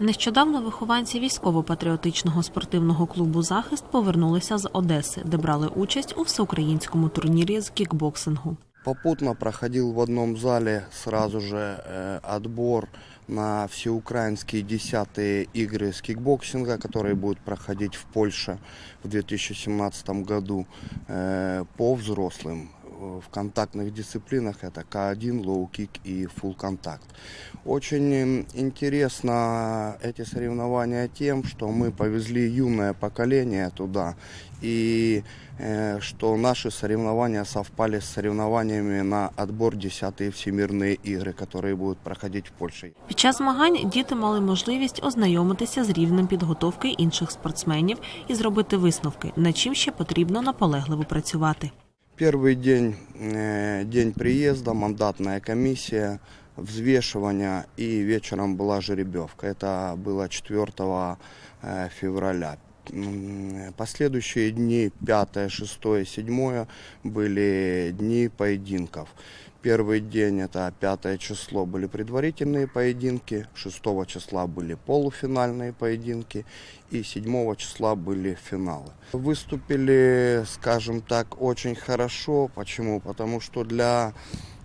Нещодавно вихованці військово-патріотичного спортивного клубу Захист повернулися з Одеси, де брали участь у всеукраїнському турнірі з кікбоксингу. Попутно проходил в одном зале сразу же э, отбор на всеукраинские десятые игры с кикбоксинга, которые будут проходить в Польше в 2017 году э, по взрослым. Э, В контактных дисциплинах это К1, лоу-кик и фулл контакт. Очень м, интересно эти соревнования тем, что мы повезли юное поколение туда и э, что наши соревнования совпали с соревнованиями на отбор 10-е всемирные игры, которые будут проходить в Польше. Під час змагань діти мали можливість ознайомитися з рівнем підготовки інших спортсменів і зробити висновки, над чим ще потрібно наполегливо працювати. Первый день, э, день приезда, мандатная комиссия, взвешивание и вечером была жеребьевка. Это было 4 э, февраля. Последующие дни, 5, 6, 7, были дни поединков. Первый день, это 5 число, были предварительные поединки, 6 числа были полуфинальные поединки и 7 числа были финалы. Выступили, скажем так, очень хорошо. Почему? Потому что для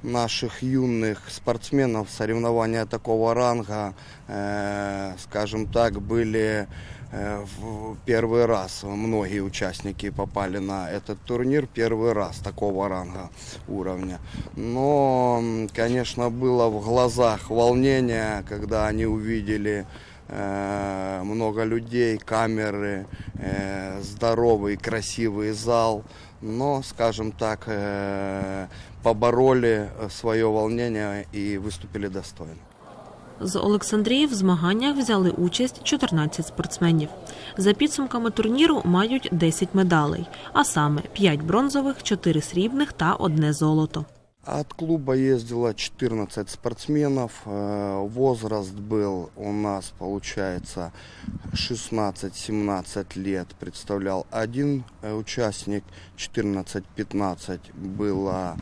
наших юных спортсменов соревнования такого ранга, э, скажем так, были в первый раз. Многие участники попали на этот турнир первый раз такого ранга уровня. Но, конечно, было в глазах волнение, когда они увидели э, много людей, камеры, э, здоровый, красивый зал. Но, скажем так, э, побороли свое волнение и выступили достойно. З Олександрії в змаганнях взяли участь 14 спортсменів. За підсумками турніру мають 10 медалей, а саме 5 бронзових, 4 срібних та одне золото. От клуба ездило 14 спортсменов. Э, Возраст был у нас, получается, 16-17 лет представлял один э, участник, 14-15 было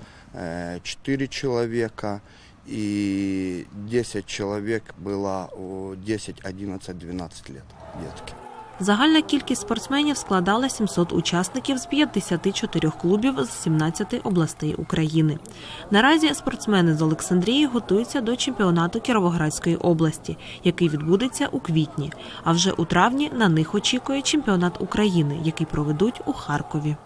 4 человека и 10 человек было о, 10, 11, 12 лет детки. Загальна кількість спортсменів складала 700 учасників з 54 клубів з 17 областей України. Наразі спортсмени з Олександрії готуються до чемпіонату Кіровоградської області, який відбудеться у квітні. А вже у травні на них очікує чемпіонат України, який проведуть у Харкові.